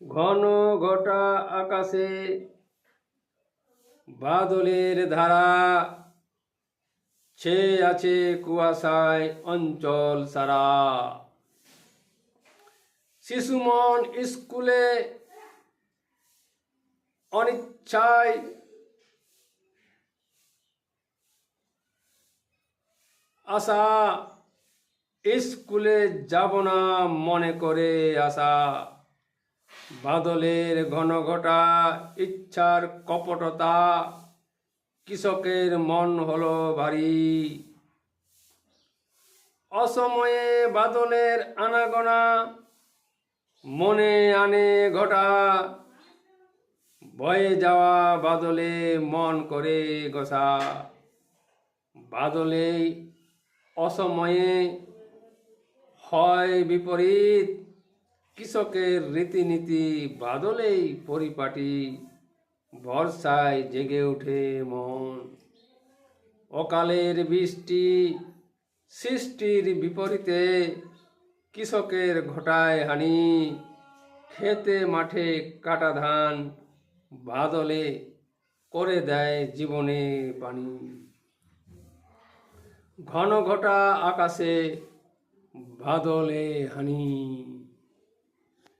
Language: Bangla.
ঘন ঘটা আকাশে বাদলের ধারা। ছে আছে কুয়াশায় অঞ্চল সারা। শিশুমন স্কুলে অনিচ্ছায় আশা। স্কুলে যাব না মনে করে আশা। বাদলের ঘন ঘটা ইচ্ছার কপটতা কৃষকের মন হলো ভারী। অসময়ে বাদলের আনাগোনা মনে আনে ঘটা। ভয়ে যাওয়া বাদলে মন করে গোসা বাদলে অসময়ে হয় বিপরীত। কৃষকের রীতিনীতি বাদলেই পরিপাটি, বর্ষায় জেগে ওঠে মন। অকালের বৃষ্টি, সৃষ্টির বিপরীতে কৃষকের ঘটায় হানি। খেতে মাঠে কাটা ধান বাদলে করে দেয় জীবনে পানি। ঘন ঘটা আকাশে বাদলে হানি।